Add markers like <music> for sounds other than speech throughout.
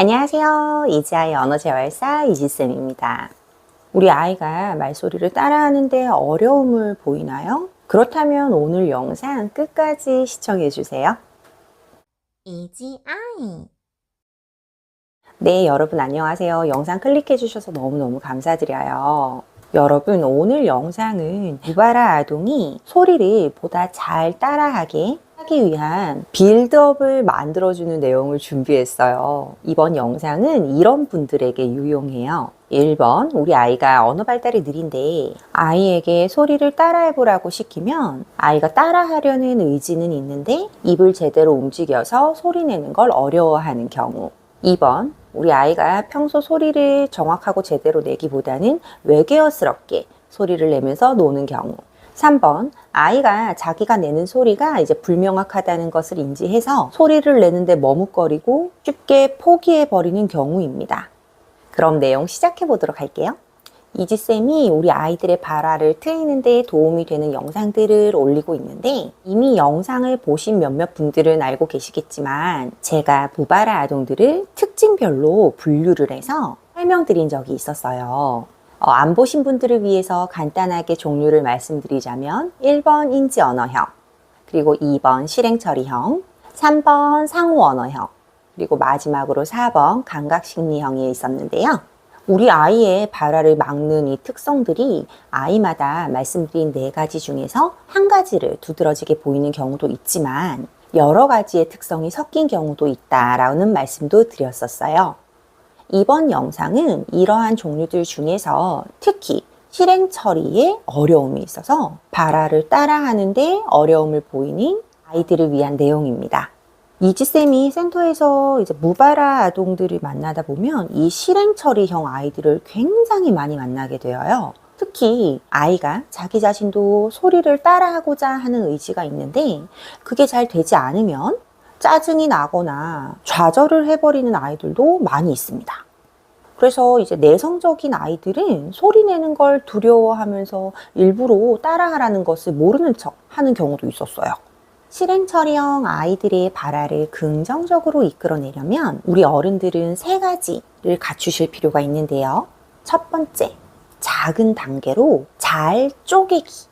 안녕하세요. 이지아이 언어재활사 이지쌤입니다. 우리 아이가 말소리를 따라하는데 어려움을 보이나요? 그렇다면 오늘 영상 끝까지 시청해 주세요. 이지 아이 네, 여러분 안녕하세요. 영상 클릭해 주셔서 너무너무 감사드려요. 여러분, 오늘 영상은 무바라 아동이 소리를 보다 잘 따라하게 하기 위한 빌드업을 만들어주는 내용을 준비했어요. 이번 영상은 이런 분들에게 유용해요. 1번, 우리 아이가 언어 발달이 느린데 아이에게 소리를 따라해보라고 시키면 아이가 따라하려는 의지는 있는데 입을 제대로 움직여서 소리 내는 걸 어려워하는 경우. 2번, 우리 아이가 평소 소리를 정확하고 제대로 내기보다는 외계어스럽게 소리를 내면서 노는 경우. 3번, 아이가 자기가 내는 소리가 이제 불명확하다는 것을 인지해서 소리를 내는데 머뭇거리고 쉽게 포기해 버리는 경우입니다. 그럼 내용 시작해 보도록 할게요. 이지쌤이 우리 아이들의 발화를 트이는 데 도움이 되는 영상들을 올리고 있는데 이미 영상을 보신 몇몇 분들은 알고 계시겠지만 제가 무바라 아동들을 특징별로 분류를 해서 설명드린 적이 있었어요. 어, 안 보신 분들을 위해서 간단하게 종류를 말씀드리자면 1번 인지 언어형, 그리고 2번 실행 처리형, 3번 상호 언어형, 그리고 마지막으로 4번 감각 심리형이 있었는데요. 우리 아이의 발화를 막는 이 특성들이 아이마다 말씀드린 네 가지 중에서 한 가지를 두드러지게 보이는 경우도 있지만 여러 가지의 특성이 섞인 경우도 있다라는 말씀도 드렸었어요. 이번 영상은 이러한 종류들 중에서 특히 실행 처리에 어려움이 있어서 발화를 따라하는데 어려움을 보이는 아이들을 위한 내용입니다. 이지쌤이 센터에서 이제 무발화 아동들을 만나다 보면 이 실행 처리형 아이들을 굉장히 많이 만나게 되어요. 특히 아이가 자기 자신도 소리를 따라하고자 하는 의지가 있는데 그게 잘 되지 않으면 짜증이 나거나 좌절을 해버리는 아이들도 많이 있습니다. 그래서 이제 내성적인 아이들은 소리 내는 걸 두려워하면서 일부러 따라하라는 것을 모르는 척 하는 경우도 있었어요. 실행 처리형 아이들의 발화를 긍정적으로 이끌어내려면 우리 어른들은 세 가지를 갖추실 필요가 있는데요. 첫 번째, 작은 단계로 잘 쪼개기.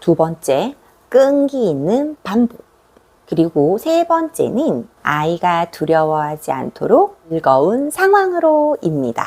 두 번째, 끈기 있는 반복. 그리고 세 번째는 아이가 두려워하지 않도록 즐거운 상황으로입니다.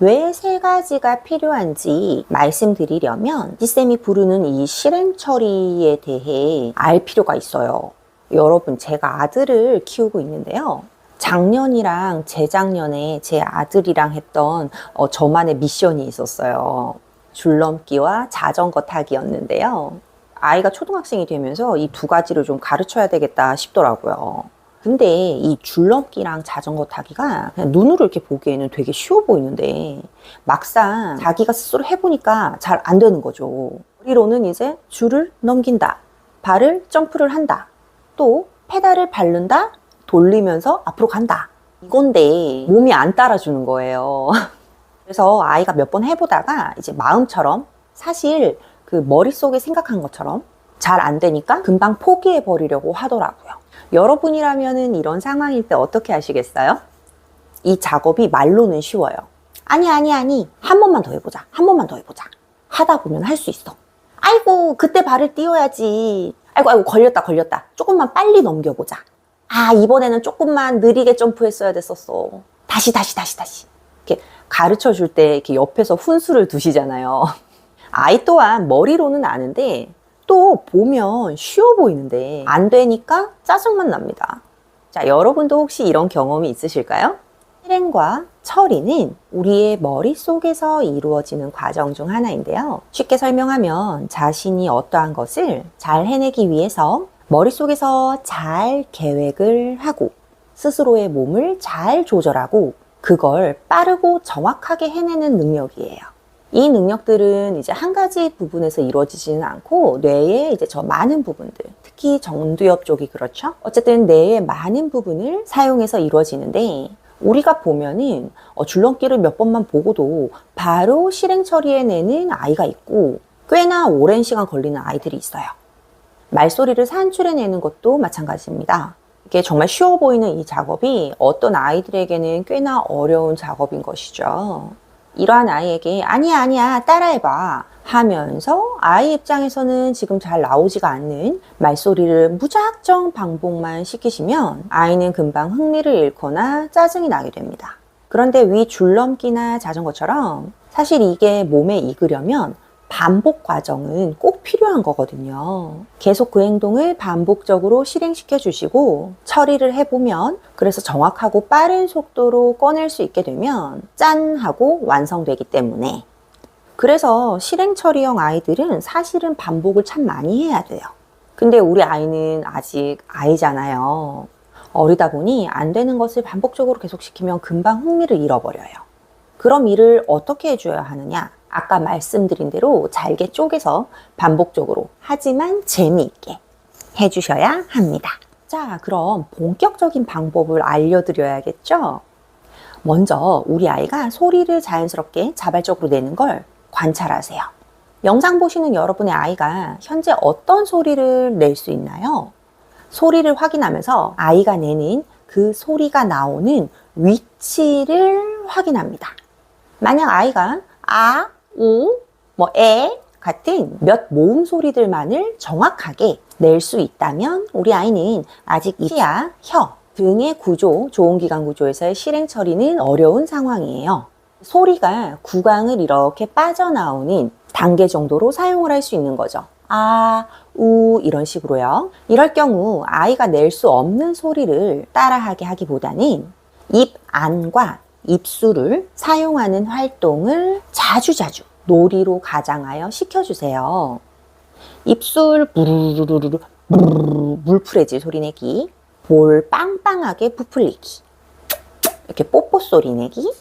왜세 가지가 필요한지 말씀드리려면 지쌤이 부르는 이 실행 처리에 대해 알 필요가 있어요. 여러분, 제가 아들을 키우고 있는데요. 작년이랑 재작년에 제 아들이랑 했던 어, 저만의 미션이 있었어요. 줄넘기와 자전거 타기였는데요. 아이가 초등학생이 되면서 이 두 가지를 좀 가르쳐야 되겠다 싶더라고요. 근데 이 줄넘기랑 자전거 타기가 그냥 눈으로 이렇게 보기에는 되게 쉬워 보이는데 막상 자기가 스스로 해보니까 잘 안 되는 거죠. 머리로는 이제 줄을 넘긴다. 발을 점프를 한다. 또 페달을 밟는다. 돌리면서 앞으로 간다. 이건데 몸이 안 따라주는 거예요. <laughs> 그래서 아이가 몇 번 해보다가 이제 마음처럼 사실 그 머릿속에 생각한 것처럼 잘 안 되니까 금방 포기해 버리려고 하더라고요. 여러분이라면은 이런 상황일 때 어떻게 하시겠어요? 이 작업이 말로는 쉬워요. 아니, 아니, 아니. 한 번만 더 해보자. 한 번만 더 해보자. 하다 보면 할 수 있어. 아이고, 그때 발을 띄워야지. 아이고, 아이고, 걸렸다, 걸렸다. 조금만 빨리 넘겨보자. 아, 이번에는 조금만 느리게 점프했어야 됐었어. 다시, 다시, 다시, 다시. 이렇게 가르쳐 줄 때 이렇게 옆에서 훈수를 두시잖아요. 아이 또한 머리로는 아는데 또 보면 쉬워 보이는데 안 되니까 짜증만 납니다. 자, 여러분도 혹시 이런 경험이 있으실까요? 실행과 처리는 우리의 머릿속에서 이루어지는 과정 중 하나인데요. 쉽게 설명하면 자신이 어떠한 것을 잘 해내기 위해서 머릿속에서 잘 계획을 하고 스스로의 몸을 잘 조절하고 그걸 빠르고 정확하게 해내는 능력이에요. 이 능력들은 이제 한 가지 부분에서 이루어지지는 않고 뇌의 이제 저 많은 부분들, 특히 정두엽 쪽이 그렇죠. 어쨌든 뇌의 많은 부분을 사용해서 이루어지는데 우리가 보면은 어, 줄넘기를 몇 번만 보고도 바로 실행 처리해내는 아이가 있고 꽤나 오랜 시간 걸리는 아이들이 있어요. 말소리를 산출해내는 것도 마찬가지입니다. 이게 정말 쉬워 보이는 이 작업이 어떤 아이들에게는 꽤나 어려운 작업인 것이죠. 이러한 아이에게 아니야, 아니야, 따라해봐. 하면서 아이 입장에서는 지금 잘 나오지가 않는 말소리를 무작정 반복만 시키시면 아이는 금방 흥미를 잃거나 짜증이 나게 됩니다. 그런데 위 줄넘기나 자전거처럼 사실 이게 몸에 익으려면 반복 과정은 꼭 필요한 거거든요. 계속 그 행동을 반복적으로 실행시켜 주시고 처리를 해보면 그래서 정확하고 빠른 속도로 꺼낼 수 있게 되면 짠 하고 완성되기 때문에 그래서 실행 처리형 아이들은 사실은 반복을 참 많이 해야 돼요. 근데 우리 아이는 아직 아이잖아요. 어리다 보니 안 되는 것을 반복적으로 계속 시키면 금방 흥미를 잃어버려요. 그럼 이를 어떻게 해줘야 하느냐? 아까 말씀드린 대로 잘게 쪼개서 반복적으로 하지만 재미있게 해주셔야 합니다. 자, 그럼 본격적인 방법을 알려드려야겠죠? 먼저 우리 아이가 소리를 자연스럽게 자발적으로 내는 걸 관찰하세요. 영상 보시는 여러분의 아이가 현재 어떤 소리를 낼 수 있나요? 소리를 확인하면서 아이가 내는 그 소리가 나오는 위치를 확인합니다. 만약 아이가 아, 우, 뭐 에 같은 몇 모음 소리들만을 정확하게 낼 수 있다면 우리 아이는 아직 이야, 혀 등의 구조, 조온기관 구조에서의 실행 처리는 어려운 상황이에요. 소리가 구강을 이렇게 빠져나오는 단계 정도로 사용을 할 수 있는 거죠. 아, 우 이런 식으로요. 이럴 경우 아이가 낼 수 없는 소리를 따라하게 하기보다는 입 안과 입술을 사용하는 활동을 자주자주 놀이로 가장하여 시켜주세요. 입술 부르르르르 물풀해질 소리 내기, 볼 빵빵하게 부풀리기, 이렇게 뽀뽀 소리 내기,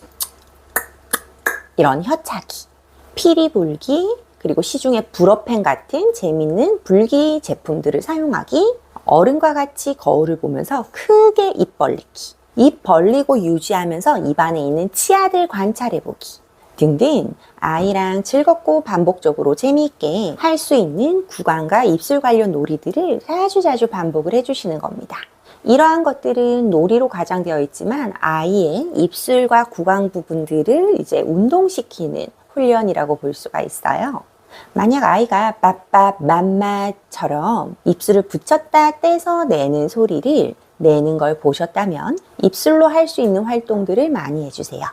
이런 혀차기, 피리 불기, 그리고 시중에 불어펜 같은 재밌는 불기 제품들을 사용하기, 어른과 같이 거울을 보면서 크게 입 벌리기, 입 벌리고 유지하면서 입안에 있는 치아들 관찰해보기 등등 아이랑 즐겁고 반복적으로 재미있게 할 수 있는 구강과 입술 관련 놀이들을 자주 자주 반복을 해주시는 겁니다. 이러한 것들은 놀이로 가장되어 있지만 아이의 입술과 구강 부분들을 이제 운동시키는 훈련이라고 볼 수가 있어요. 만약 아이가 빠빠 맘마처럼 입술을 붙였다 떼서 내는 소리를 내는 걸 보셨다면 입술로 할 수 있는 활동들을 많이 해주세요.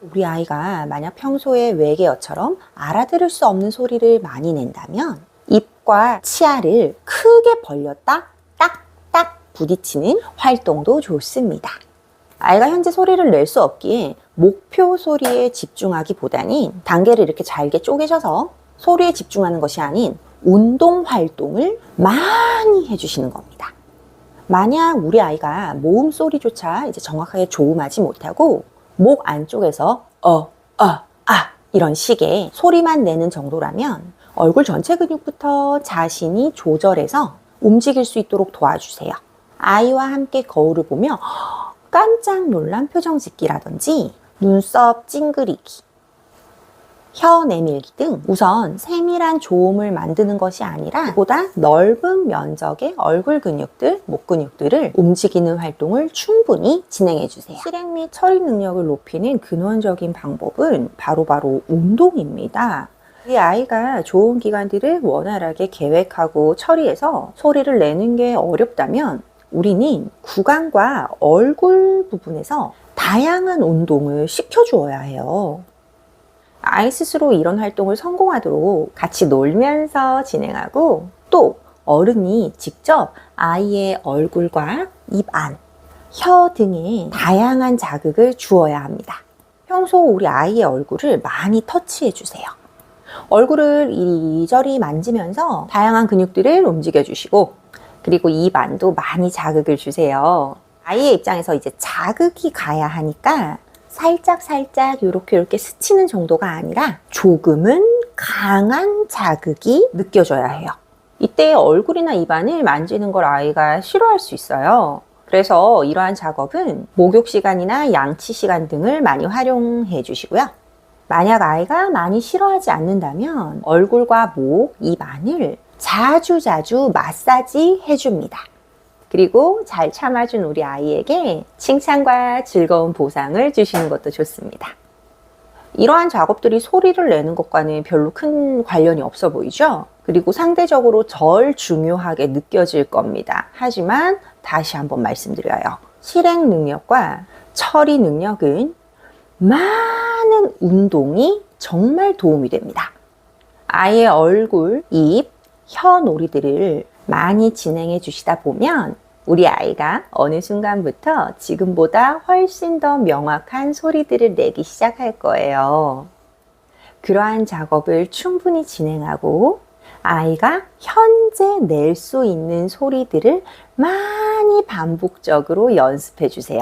우리 아이가 만약 평소에 외계어처럼 알아들을 수 없는 소리를 많이 낸다면 입과 치아를 크게 벌렸다 딱딱 부딪히는 활동도 좋습니다. 아이가 현재 소리를 낼 수 없기에 목표 소리에 집중하기보다는 단계를 이렇게 잘게 쪼개셔서 소리에 집중하는 것이 아닌 운동 활동을 많이 해주시는 겁니다. 만약 우리 아이가 모음 소리조차 이제 정확하게 조음하지 못하고 목 안쪽에서 어, 어, 아 이런 식의 소리만 내는 정도라면 얼굴 전체 근육부터 자신이 조절해서 움직일 수 있도록 도와주세요. 아이와 함께 거울을 보며 깜짝 놀란 표정 짓기라든지 눈썹 찡그리기, 혀 내밀기 등 우선 세밀한 조음을 만드는 것이 아니라 보다 넓은 면적의 얼굴 근육들, 목 근육들을 움직이는 활동을 충분히 진행해 주세요. 실행 및 처리 능력을 높이는 근원적인 방법은 바로바로 운동입니다. 이 아이가 좋은 기관들을 원활하게 계획하고 처리해서 소리를 내는 게 어렵다면 우리는 구강과 얼굴 부분에서 다양한 운동을 시켜주어야 해요. 아이 스스로 이런 활동을 성공하도록 같이 놀면서 진행하고 또 어른이 직접 아이의 얼굴과 입 안, 혀 등에 다양한 자극을 주어야 합니다. 평소 우리 아이의 얼굴을 많이 터치해 주세요. 얼굴을 이리저리 만지면서 다양한 근육들을 움직여 주시고 그리고 입 안도 많이 자극을 주세요. 아이의 입장에서 이제 자극이 가야 하니까 살짝 살짝 이렇게 이렇게 스치는 정도가 아니라 조금은 강한 자극이 느껴져야 해요. 이때 얼굴이나 입안을 만지는 걸 아이가 싫어할 수 있어요. 그래서 이러한 작업은 목욕 시간이나 양치 시간 등을 많이 활용해 주시고요. 만약 아이가 많이 싫어하지 않는다면 얼굴과 목, 입 안을 자주자주 마사지 해줍니다. 그리고 잘 참아준 우리 아이에게 칭찬과 즐거운 보상을 주시는 것도 좋습니다. 이러한 작업들이 소리를 내는 것과는 별로 큰 관련이 없어 보이죠? 그리고 상대적으로 덜 중요하게 느껴질 겁니다. 하지만 다시 한번 말씀드려요. 실행 능력과 처리 능력은 많은 운동이 정말 도움이 됩니다. 아이의 얼굴, 입, 혀 놀이들을 많이 진행해 주시다 보면 우리 아이가 어느 순간부터 지금보다 훨씬 더 명확한 소리들을 내기 시작할 거예요. 그러한 작업을 충분히 진행하고 아이가 현재 낼 수 있는 소리들을 많이 반복적으로 연습해 주세요.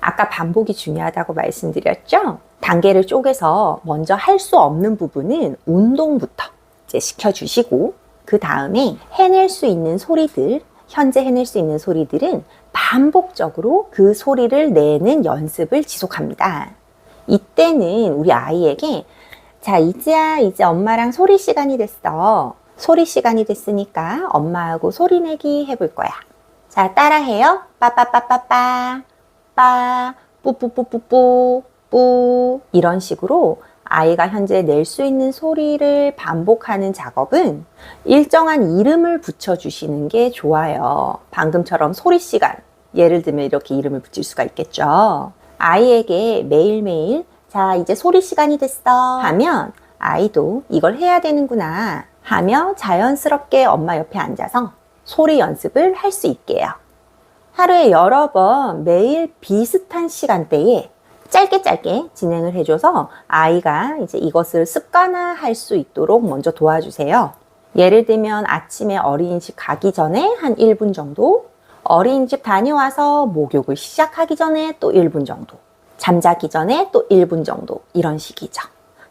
아까 반복이 중요하다고 말씀드렸죠? 단계를 쪼개서 먼저 할 수 없는 부분은 운동부터 이제 시켜주시고, 그 다음에 해낼 수 있는 소리들, 현재 해낼 수 있는 소리들은 반복적으로 그 소리를 내는 연습을 지속합니다. 이때는 우리 아이에게 자, 이지야, 이제 엄마랑 소리 시간이 됐어. 소리 시간이 됐으니까 엄마하고 소리 내기 해볼 거야. 자, 따라해요. 빠빠빠빠빠, 빠, 뿌뿌뿌뿌뿌, 뿌. 이런 식으로 아이가 현재 낼 수 있는 소리를 반복하는 작업은 일정한 이름을 붙여주시는 게 좋아요. 방금처럼 소리 시간. 예를 들면 이렇게 이름을 붙일 수가 있겠죠. 아이에게 매일매일 자, 이제 소리 시간이 됐어. 하면 아이도 이걸 해야 되는구나 하며 자연스럽게 엄마 옆에 앉아서 소리 연습을 할 수 있게요. 하루에 여러 번 매일 비슷한 시간대에 짧게 짧게 진행을 해줘서 아이가 이제 이것을 습관화할 수 있도록 먼저 도와주세요. 예를 들면 아침에 어린이집 가기 전에 한 1분 정도, 어린이집 다녀와서 목욕을 시작하기 전에 또 1분 정도, 잠자기 전에 또 1분 정도 이런 식이죠.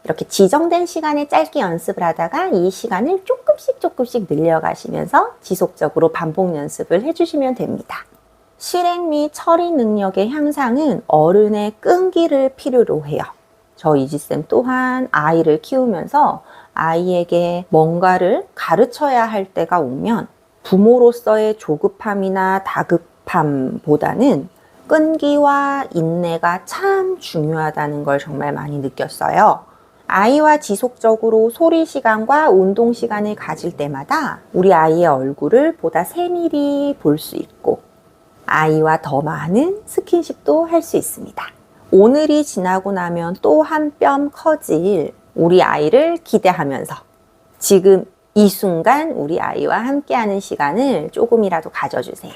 이렇게 지정된 시간에 짧게 연습을 하다가 이 시간을 조금씩 조금씩 늘려가시면서 지속적으로 반복 연습을 해주시면 됩니다. 실행 및 처리 능력의 향상은 어른의 끈기를 필요로 해요. 저 이지쌤 또한 아이를 키우면서 아이에게 뭔가를 가르쳐야 할 때가 오면 부모로서의 조급함이나 다급함보다는 끈기와 인내가 참 중요하다는 걸 정말 많이 느꼈어요. 아이와 지속적으로 소리 시간과 운동 시간을 가질 때마다 우리 아이의 얼굴을 보다 세밀히 볼 수 있고 아이와 더 많은 스킨십도 할 수 있습니다. 오늘이 지나고 나면 또 한 뼘 커질 우리 아이를 기대하면서 지금 이 순간 우리 아이와 함께하는 시간을 조금이라도 가져주세요.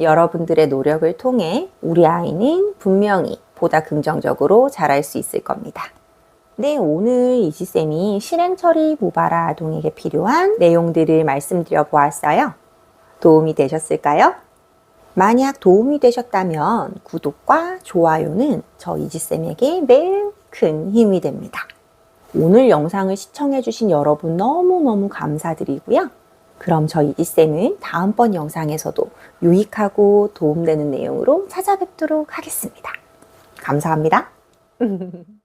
여러분들의 노력을 통해 우리 아이는 분명히 보다 긍정적으로 자랄 수 있을 겁니다. 네, 오늘 이지쌤이 실행처리 모바라 아동에게 필요한 내용들을 말씀드려 보았어요. 도움이 되셨을까요? 만약 도움이 되셨다면 구독과 좋아요는 저 이지쌤에게 매우 큰 힘이 됩니다. 오늘 영상을 시청해주신 여러분 너무너무 감사드리고요. 그럼 저 이지쌤은 다음번 영상에서도 유익하고 도움되는 내용으로 찾아뵙도록 하겠습니다. 감사합니다. <laughs>